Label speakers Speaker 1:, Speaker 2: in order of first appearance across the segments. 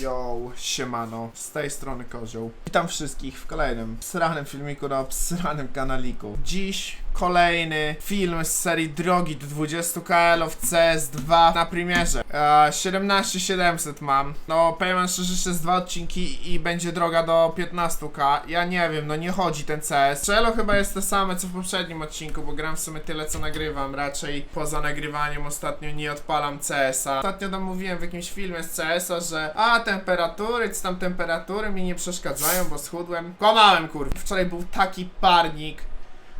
Speaker 1: Yo, siemano, z tej strony Kozioł. Witam wszystkich w kolejnym sranym filmiku na obsranym kanaliku. Dziś kolejny film z serii Drogi do 20 KL w CS2 na premierze. E, 17700 mam. No, wam szczerze, że jest dwa odcinki i będzie droga do 15k. Ja nie wiem, no nie chodzi ten CS. Czelo chyba jest te same co w poprzednim odcinku, bo gram w sumie tyle co nagrywam. Raczej poza nagrywaniem ostatnio nie odpalam CS-a. Ostatnio tam mówiłem w jakimś filmie z CS-a, że a temperatury, czy tam temperatury mi nie przeszkadzają, bo schudłem. Kłamałem kurwa. Wczoraj był taki parnik,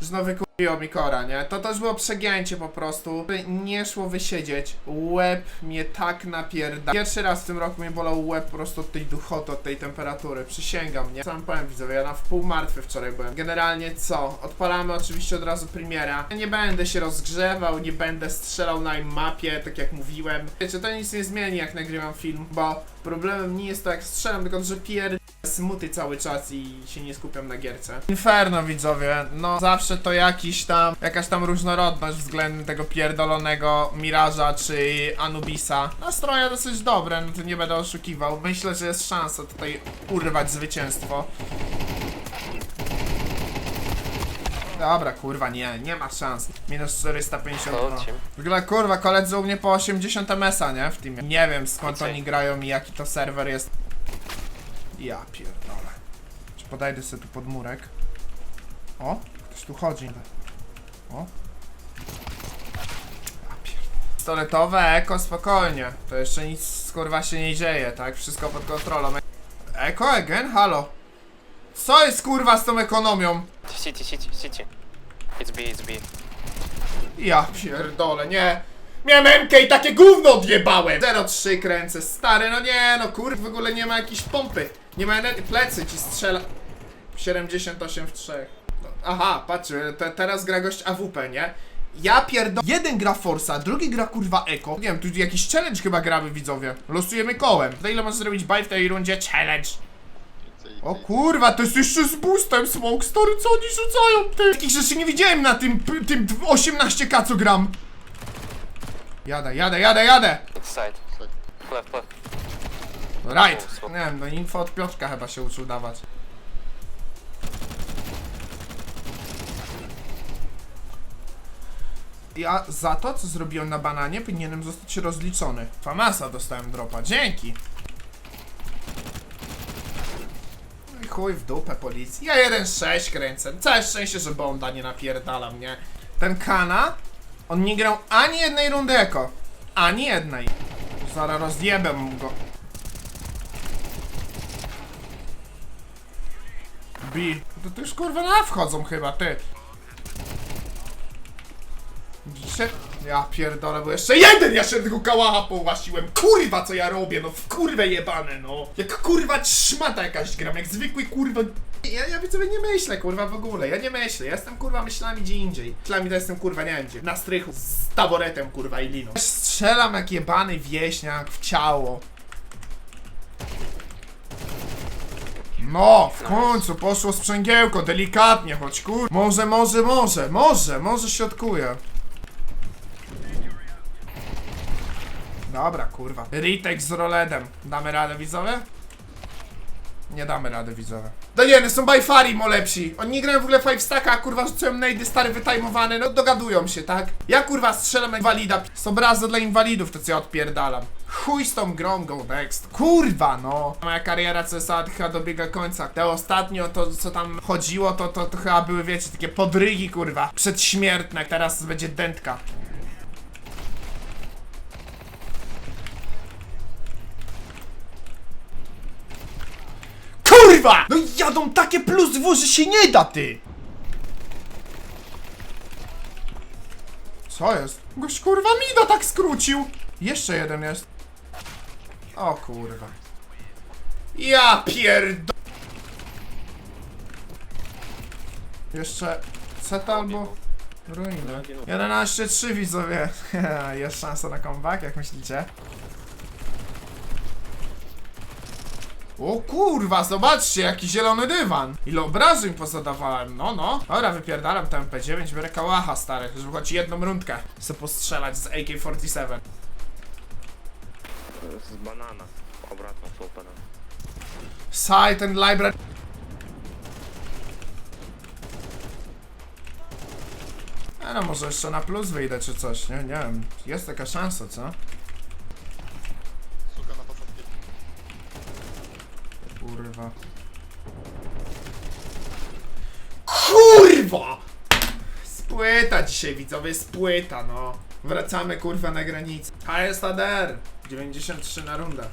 Speaker 1: że no wykupiło mi kora, nie? To też było przegięcie po prostu. Nie szło wysiedzieć. Łeb mnie tak napierda. Pierwszy raz w tym roku mnie bolał łeb po prostu od tej duchoty, od tej temperatury. Przysięgam, nie? Sam powiem widzowie, ja na wpół martwy wczoraj byłem. Generalnie co? Odpalamy oczywiście od razu premiera. Nie będę się rozgrzewał, nie będę strzelał na mapie, tak jak mówiłem. Wiecie, to nic nie zmieni jak nagrywam film, bo problemem nie jest to jak strzelam, tylko że pier smuty cały czas i się nie skupiam na gierce. Inferno widzowie, no zawsze to jakiś tam, jakaś tam różnorodność względem tego pierdolonego Miraża czy Anubisa. Nastroje dosyć dobre, no to nie będę oszukiwał. Myślę, że jest szansa tutaj urwać zwycięstwo. Dobra, kurwa, nie, nie ma szans. Minus 450
Speaker 2: Hello,
Speaker 1: no.
Speaker 2: team.
Speaker 1: W ogóle kurwa, koledzy u mnie po 80 MS-a, nie? W teamie. Nie wiem skąd oni grają i jaki to serwer jest. Ja pierdolę. Czy podejdę sobie tu pod murek? O, ktoś tu chodzi. O. Ja pierdolę. Stoletowe eko, spokojnie. To jeszcze nic kurwa się nie dzieje, tak? Wszystko pod kontrolą. Eko again? Halo. Co jest kurwa z tą ekonomią?
Speaker 2: City, city, city. It's B, it's B.
Speaker 1: Ja pierdolę, nie. Miałem MK i takie gówno odjebałem! 0-3 kręcę, stary, no nie, no kur... w ogóle nie ma jakiejś pompy. Nie ma energii, plecy ci strzela... 78 w 3. No, aha, patrz, te, teraz gra gość AWP, nie? Ja pierdolę. Jeden gra Forsa, drugi gra kurwa Eko. Nie wiem, tu jakiś challenge chyba gramy widzowie. Losujemy kołem. To ile możesz zrobić baj w tej rundzie? Challenge. O kurwa, to jest jeszcze z boostem smoke, stary, co oni rzucają, ty? Takich rzeczy nie widziałem na tym, tym 18k co gram. Jadę, jadę, jadę, jadę.
Speaker 2: Side. Left, left.
Speaker 1: Right. Nie wiem, no info od Piotrka chyba się uczył dawać. Ja za to, co zrobiłem na bananie, powinienem zostać rozliczony. Famasa dostałem dropa, dzięki. No i chuj w dupę policji. Ja 1-6 kręcę. Całe szczęście, że Bonda nie napierdala mnie. Ten Kana, on nie grał ani jednej rundy eko. Ani jednej. Zaraz rozjebę mu go. B. To, to już kurwa na wchodzą chyba, ty. Widzicie? Ja pierdolę, bo jeszcze jeden ja się tego kałacha połasiłem. Kurwa, co ja robię, no w kurwę jebane, no. Jak kurwa szmata jakaś gram, jak zwykły kurwa... Ja, ja widzę, nie myślę, kurwa, w ogóle. Ja nie myślę, ja jestem kurwa myślami gdzie indziej. Myślami to jestem kurwa, nie wiem gdzie. Na strychu, z taboretem kurwa i liną. Strzelam jak jebany wieśniak w ciało. No, w końcu poszło sprzęgiełko, delikatnie, choć kur... Może, może, może, może, może środkuje. Dobra, kurwa. Retake z roledem. Damy radę, widzowie? Nie damy rady, widzowie. No nie, no są by far imo lepsi. Oni nie grają w ogóle 5 stacka, a kurwa rzucają najdy stary wytajmowane, no dogadują się, tak? Ja kurwa strzelam inwalida. Są obrazy dla inwalidów, to co ja odpierdalam. Chuj z tą grą, go next. Kurwa, no. Moja kariera CSA chyba dobiega końca. Te ostatnio, to co tam chodziło, to, to, to chyba były, wiecie, takie podrygi, kurwa. Przedśmiertne, teraz będzie dętka. Jadą takie plus dwu, że się nie da, ty! Co jest? Gość kurwa mida tak skrócił! Jeszcze jeden jest. O kurwa. Ja pierdo... Jeszcze set albo ruiny. 11-3 widzowie. jest szansa na comeback, jak myślicie? O kurwa, zobaczcie, jaki zielony dywan. Ile obrażeń pozadawałem, no no. Dobra, wypierdalam tę MP9, biorę kałacha, stary, żeby choć jedną rundkę se postrzelać z AK-47.
Speaker 3: Z banana. Obratną są banana.
Speaker 1: Site and library. No może jeszcze na plus wyjdę czy coś, nie, nie wiem. Jest taka szansa, co? Dzisiaj widzowie, spłyta no. Wracamy kurwa na granicę. HSADR 93 na rundę.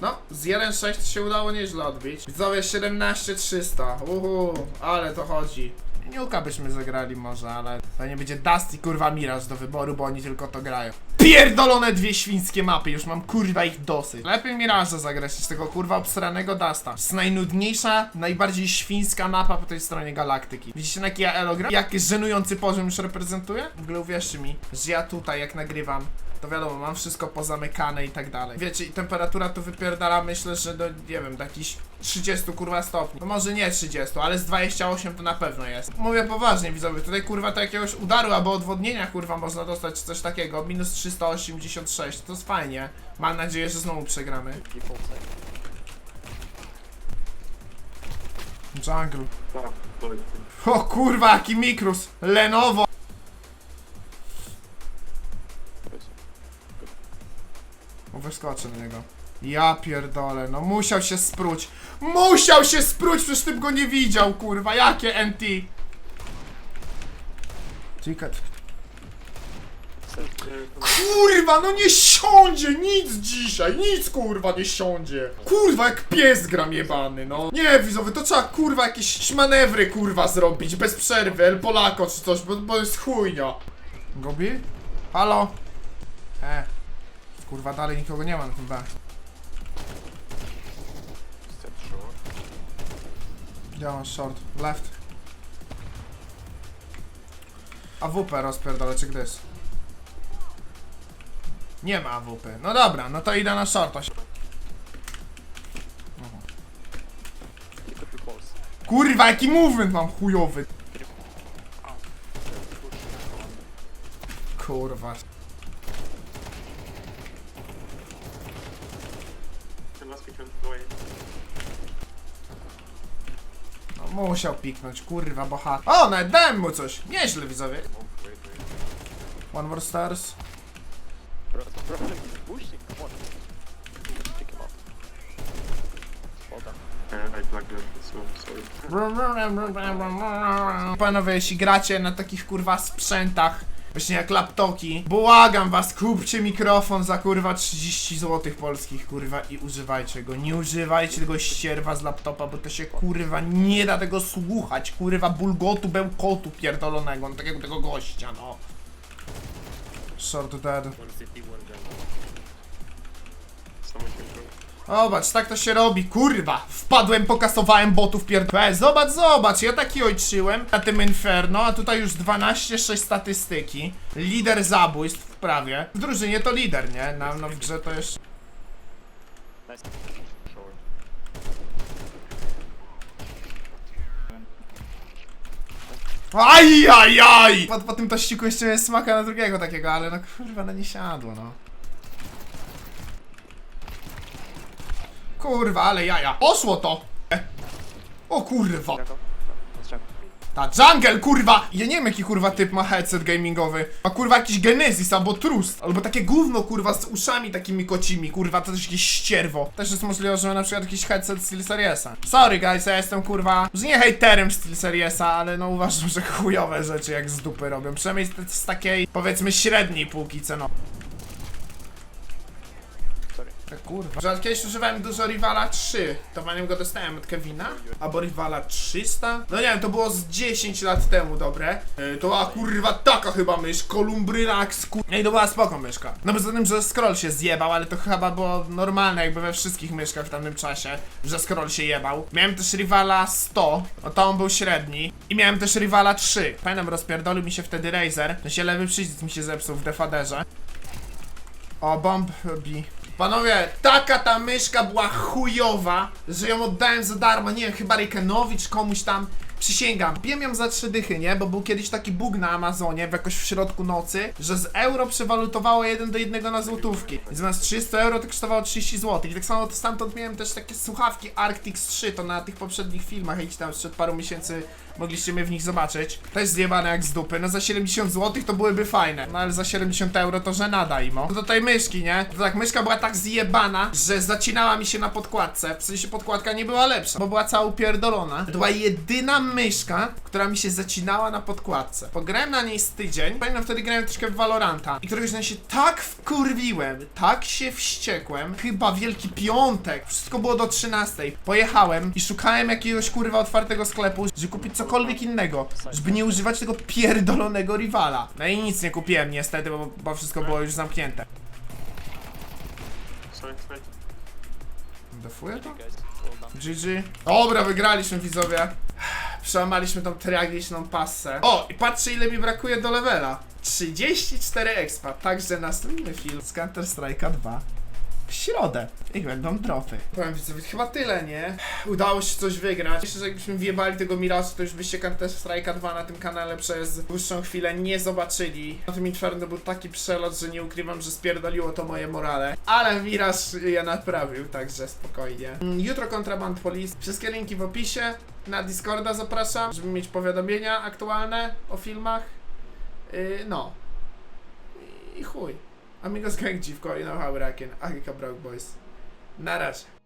Speaker 1: No, z 1.6 się udało nieźle odbić. Widzowie 17300. Uhu, ale to chodzi. Niuka byśmy zagrali może, ale to nie będzie Dusty kurwa Mirage do wyboru, bo oni tylko to grają. Pierdolone dwie świńskie mapy, już mam kurwa ich dosyć. Lepiej Mirage'a zagrać niż tego kurwa obsranego Dusta. To jest najnudniejsza, najbardziej świńska mapa po tej stronie galaktyki. Widzicie na jakie ja elo gram? Jaki żenujący poziom już reprezentuję? W ogóle uwierzcie mi, że ja tutaj jak nagrywam to wiadomo, mam wszystko pozamykane i tak dalej. Wiecie, temperatura tu wypierdala, myślę, że do, nie wiem, do jakichś 30 kurwa stopni. No może nie 30, ale z 28 to na pewno jest. Mówię poważnie, widzowie, tutaj kurwa to jakiegoś udaru albo odwodnienia kurwa można dostać, coś takiego. Minus 386, to jest fajnie. Mam nadzieję, że znowu przegramy. Jungle. O kurwa, jaki mikrus! Lenovo! O, wyskoczę na niego. Ja pierdolę, no musiał się spróć. Musiał się spróć, przecież tym go nie widział, kurwa. Jakie NT? Ticket. Kurwa, no nie siądzie nic dzisiaj, nic kurwa nie siądzie. Kurwa, jak pies gram jebany, no. Nie, widzowie, to trzeba kurwa jakieś manewry kurwa zrobić, bez przerwy, El Polako czy coś, bo, bo jest chujnia. Gobi? Halo? E. Kurwa, dalej nikogo nie ma na tym B.
Speaker 3: Step short.
Speaker 1: Ja mam short. Left. AWP rozpierdolę, czy gdzieś? Nie ma AWP. No dobra, no to idę na shorta. Kurwa, jaki movement mam chujowy. Kurwa. No musiał piknąć, kurwa, boha. O, nawet dałem mu coś. Nieźle, widzowie. One more stars.
Speaker 3: Bro, bro, he's pushing, come on. Pick him up. Well done.
Speaker 1: Panowie, jeśli gracie na takich kurwa sprzętach, właśnie jak laptoki, błagam was, kupcie mikrofon za kurwa 30 zł polskich, kurwa, i używajcie go. Nie używajcie tego ścierwa z laptopa, bo to się kurwa nie da tego słuchać, kurwa, bulgotu, bełkotu pierdolonego, no takiego tego gościa, no. Short dead. Zobacz, tak to się robi, kurwa! Wpadłem, pokasowałem botów pierdolę. Zobacz, zobacz, ja taki ojczyłem na tym Inferno, a tutaj już 12-6 statystyki. Lider zabójstw prawie. W drużynie to lider, nie? Na, no w grze to jeszcze...
Speaker 3: Nice. Short.
Speaker 1: Aj! Po, po tym tościku jeszcze jest smaka na drugiego takiego, ale no kurwa, no nie siadło, no. Kurwa, ale jaja. Poszło to! O kurwa! Ta jungle, kurwa! Ja nie wiem jaki kurwa typ ma headset gamingowy. Ma kurwa jakiś Genesis albo Trust. Albo takie gówno kurwa z uszami takimi kocimi, kurwa, to też jakieś ścierwo. Też jest możliwe, że ma na przykład jakiś headset SteelSeriesa. Sorry guys, ja jestem kurwa, że nie hejterem SteelSeriesa, ale no uważam, że chujowe rzeczy jak z dupy robią. Przynajmniej z, z takiej, powiedzmy, średniej półki cenowej.
Speaker 3: Sorry.
Speaker 1: Tak kurwa. Że kiedyś używałem dużo Rivala 3. To na nim go dostałem od Kevina. Albo Rivala 300. No nie wiem, to było z 10 lat temu, dobre. Yy, to była kurwa taka chyba mysz. Columbrynax, kur... No i to była spoko myszka. No poza tym, że scroll się zjebał, ale to chyba było normalne jakby we wszystkich myszkach w tamtym czasie, że scroll się jebał. Miałem też Rivala 100, no to on był średni. I miałem też Rivala 3. Pamiętam, rozpierdolił mi się wtedy Razer. No się lewy przycisk mi się zepsuł w defaderze. O, bomb B. Panowie, taka ta myszka była chujowa, że ją oddałem za darmo, nie wiem, chyba Rykenowicz komuś tam. Przysięgam, kupiłem ją za trzy dychy, nie? Bo był kiedyś taki bug na Amazonie, w jakoś w środku nocy, że z euro przewalutowało jeden do jednego na złotówki. I zamiast 300 euro to kosztowało 30 zł. I tak samo stamtąd miałem też takie słuchawki Arctic 3, to na tych poprzednich filmach, jakiś tam sprzed paru miesięcy mogliście mnie w nich zobaczyć. Też zjebane jak z dupy. No za 70 zł to byłyby fajne. No ale za 70 euro to żenada imo. To do tej myszki, nie? To tak myszka była tak zjebana, że zacinała mi się na podkładce. W sensie podkładka nie była lepsza, bo była cała upierdolona. To była jedyna myszka, która mi się zacinała na podkładce. Pograłem na niej z tydzień. Pamiętam wtedy grałem troszkę w Valoranta. I któregoś dnia się tak wkurwiłem, tak się wściekłem. Chyba Wielki Piątek. Wszystko było do 13. Pojechałem i szukałem jakiegoś kurwa otwartego sklepu, żeby kupić cokolwiek innego, żeby nie używać tego pierdolonego rivala. No i nic nie kupiłem niestety, bo, bo wszystko było już zamknięte.
Speaker 2: Sorry, sorry.
Speaker 1: Defuję to? GG. Dobra, wygraliśmy widzowie. Przełamaliśmy tą tragiczną passę. O, i patrzcie ile mi brakuje do levela. 34 expa, także następny film z Counter Strike'a 2 w środę. I będą dropy. Powiem widzowie, chyba tyle, nie? Udało się coś wygrać. Myślę, że jakbyśmy wjebali tego Mirażu, to już byście Counter Strike'a 2 na tym kanale przez dłuższą chwilę nie zobaczyli. Na tym Inferno był taki przelot, że nie ukrywam, że spierdoliło to moje morale. Ale Miraż je naprawił, także spokojnie. Mm, Jutro Contraband Police. Wszystkie linki w opisie. Na Discorda zapraszam, żeby mieć powiadomienia aktualne o filmach. Yy, no. I chuj. Amigos Gang Dziwko i know how Raken. Agika Broke Boys. Na razie.